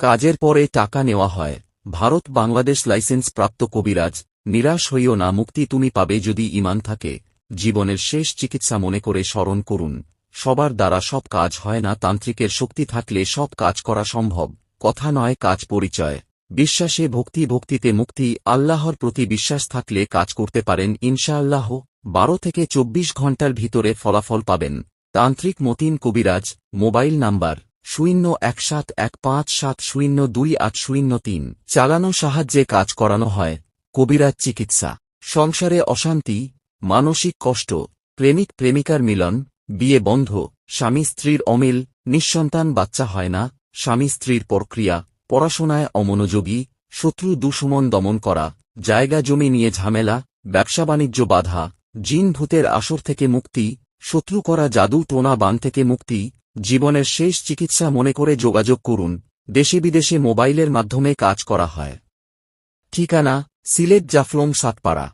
কাজের পরে টাকা নেওয়া হয়। ভারত বাংলাদেশ লাইসেন্স প্রাপ্ত কবিরাজ, নিরাশ হইও না, মুক্তি তুমি পাবে যদি ইমান থাকে। জীবনের শেষ চিকিৎসা মনে করে স্মরণ করুন। সবার দ্বারা সব কাজ হয় না, তান্ত্রিকের শক্তি থাকলে সব কাজ করা সম্ভব। কথা নয়, কাজ পরিচয়। বিশ্বাসে ভক্তি, ভক্তিতে মুক্তি। আল্লাহর প্রতি বিশ্বাস থাকলে কাজ করতে পারেন, ইনশাআল্লাহ। বারো থেকে চব্বিশ ঘণ্টার ভিতরে ফলাফল পাবেন। তান্ত্রিক মতিন কবিরাজ, মোবাইল নাম্বার শূন্য এক সাত এক পাঁচ সাত শূন্য দুই আট শূন্য তিন। চালানো সাহায্যে কাজ করানো হয়। কবিরাজ চিকিৎসা। সংসারে অশান্তি, মানসিক কষ্ট, প্রেমিক প্রেমিকার মিলন, বিয়ে বন্ধ, স্বামী স্ত্রীর অমিল, নিঃসন্তান বাচ্চা হয় না, স্বামী স্ত্রীর প্রক্রিয়া, পড়াশোনায় অমনোযোগী, শত্রু দুষমন দমন করা, জায়গা জমি নিয়ে ঝামেলা, ব্যবসা বাণিজ্য বাধা, জিন ভূতের আসর থেকে মুক্তি, শত্রু করা জাদু টোনা বান থেকে মুক্তি জীবনের শেষ চিকিৎসা মনে করে যোগাযোগ করুন, দেশে বিদেশে মোবাইলের মাধ্যমে কাজ করা হয়। ঠিকানা, সিলেট জাফলং সাতপাড়া।